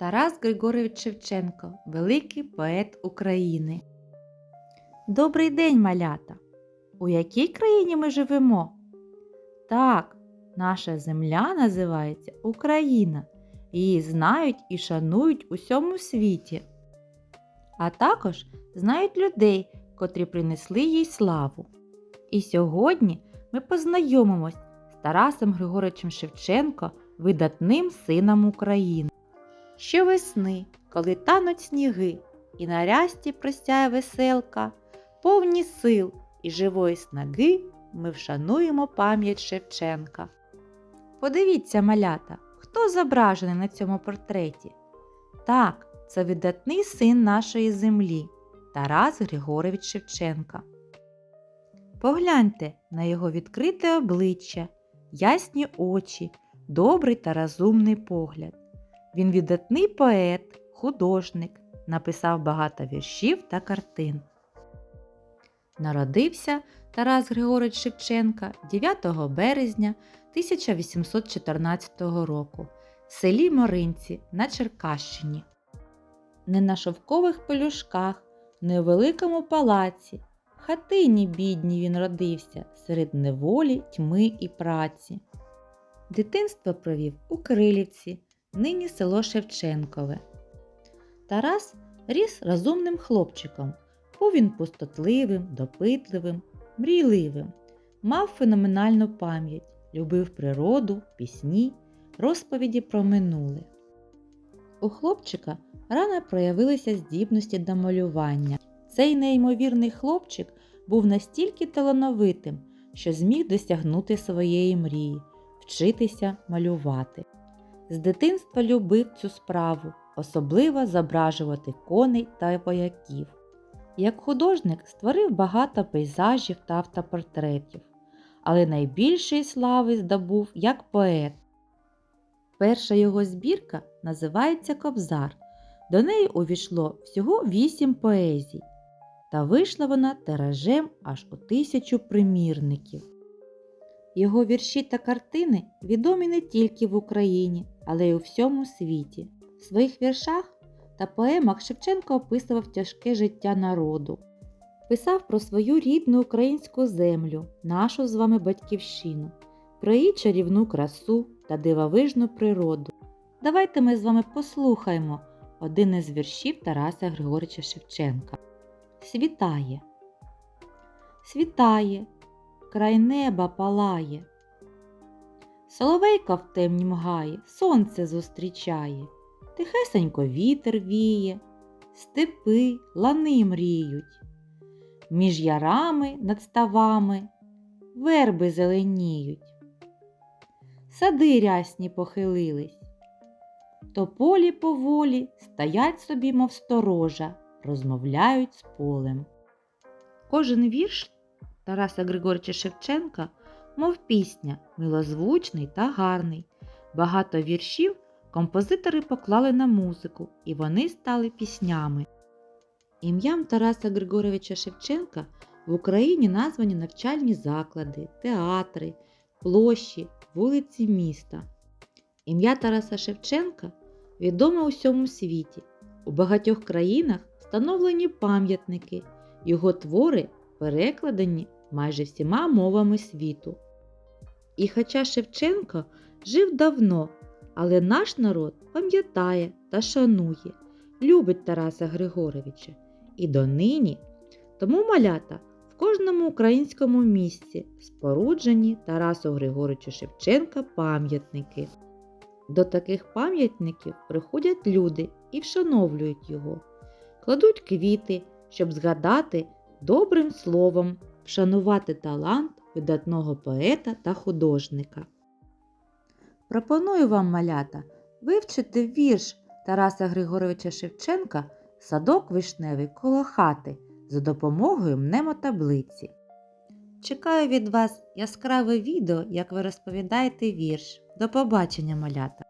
Тарас Григорович Шевченко, великий поет України. Добрий день, малята! У якій країні ми живемо? Так, наша земля називається Україна. Її знають і шанують у всьому світі. А також знають людей, котрі принесли їй славу. І сьогодні ми познайомимось з Тарасом Григоровичем Шевченко, видатним сином України. Щовесни, коли тануть сніги, і на рясті простяє веселка, повні сил і живої снаги ми вшануємо пам'ять Шевченка. Подивіться, малята, хто зображений на цьому портреті? Так, це видатний син нашої землі Тарас Григорович Шевченка. Погляньте на його відкрите обличчя, ясні очі, добрий та розумний погляд. Він видатний поет, художник, написав багато віршів та картин. Народився Тарас Григорович Шевченка 9 березня 1814 року в селі Моринці на Черкащині. Не на шовкових пелюшках, не у великому палаці, хатині бідній він родився серед неволі, тьми і праці. Дитинство провів у Крилівці, нині село Шевченкове. Тарас ріс розумним хлопчиком. Був він пустотливим, допитливим, мрійливим, мав феноменальну пам'ять, любив природу, пісні, розповіді про минуле. У хлопчика рано проявилися здібності до малювання. Цей неймовірний хлопчик був настільки талановитим, що зміг досягнути своєї мрії вчитися малювати. З дитинства любив цю справу, особливо зображувати коней та вояків. Як художник створив багато пейзажів та автопортретів, але найбільшої слави здобув як поет. Перша його збірка називається Кобзар. До неї увійшло всього вісім поезій, та вийшла вона тиражем аж у тисячу примірників. Його вірші та картини відомі не тільки в Україні, але й у всьому світі. В своїх віршах та поемах Шевченко описував тяжке життя народу, писав про свою рідну українську землю, нашу з вами батьківщину, про її чарівну красу та дивовижну природу. Давайте ми з вами послухаємо один із віршів Тараса Григорича Шевченка. Світає. Світає, край неба палає. Соловейка в темнім гаї сонце зустрічає, тихесенько вітер віє, степи, лани мріють. Між ярами над ставами верби зеленіють. Сади рясні похилились, тополі поволі стоять собі, мов сторожа, розмовляють з полем. Кожен вірш Тараса Григорича Шевченка, мов пісня, милозвучний та гарний. Багато віршів композитори поклали на музику, і вони стали піснями. Ім'ям Тараса Григоровича Шевченка в Україні названі навчальні заклади, театри, площі, вулиці міста. Ім'я Тараса Шевченка відоме у всьому світі. У багатьох країнах встановлені пам'ятники, його твори перекладені майже всіма мовами світу. І хоча Шевченко жив давно, але наш народ пам'ятає та шанує, любить Тараса Григоровича і донині. Тому малята в кожному українському місці споруджені Тарасу Григоровичу Шевченка пам'ятники. До таких пам'ятників приходять люди і вшановлюють його, кладуть квіти, щоб згадати добрим словом, вшанувати талант видатного поета та художника. Пропоную вам, малята, вивчити вірш Тараса Григоровича Шевченка Садок вишневий коло хати за допомогою мнемотаблиці. Чекаю від вас яскраве відео, як ви розповідаєте вірш. До побачення, малята!